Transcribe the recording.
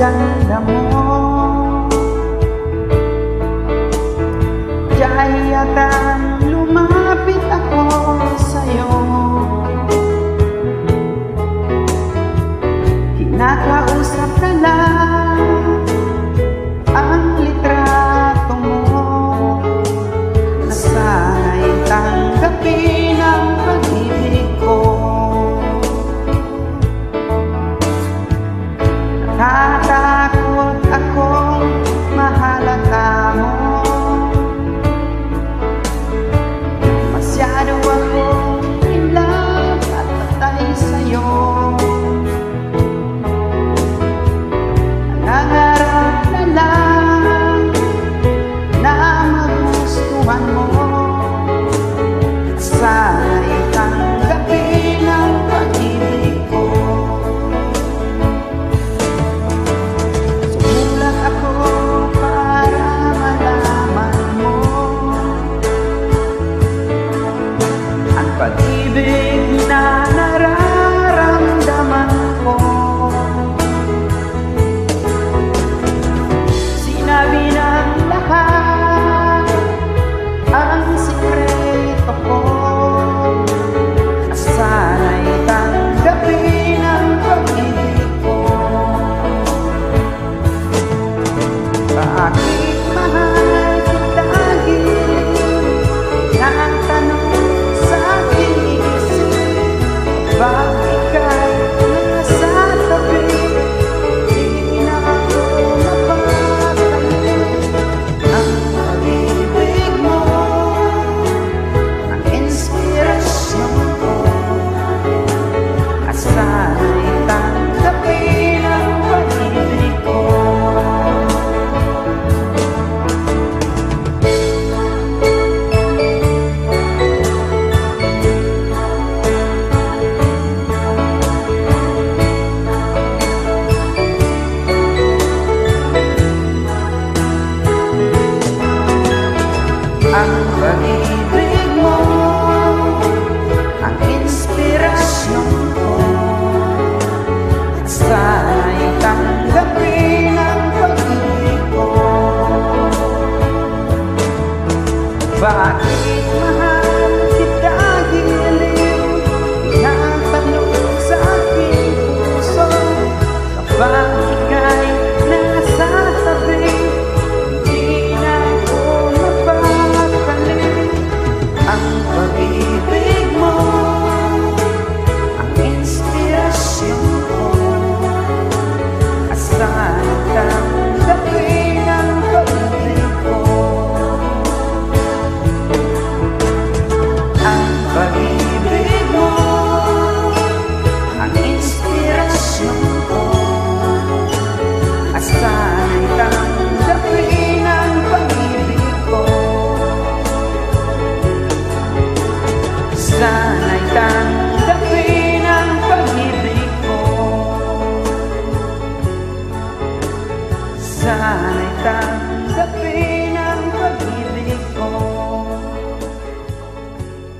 dala mo. Kaya kang lumapit ako sa'yo. Kinakausap ka lang pag-ibig mo. Inspirasyon ko. Asahan at tanggapin ang pag-ibig ko. Ang pag-ibig mo. Ang inspirasyon ko. Asahan sana ay tanggapin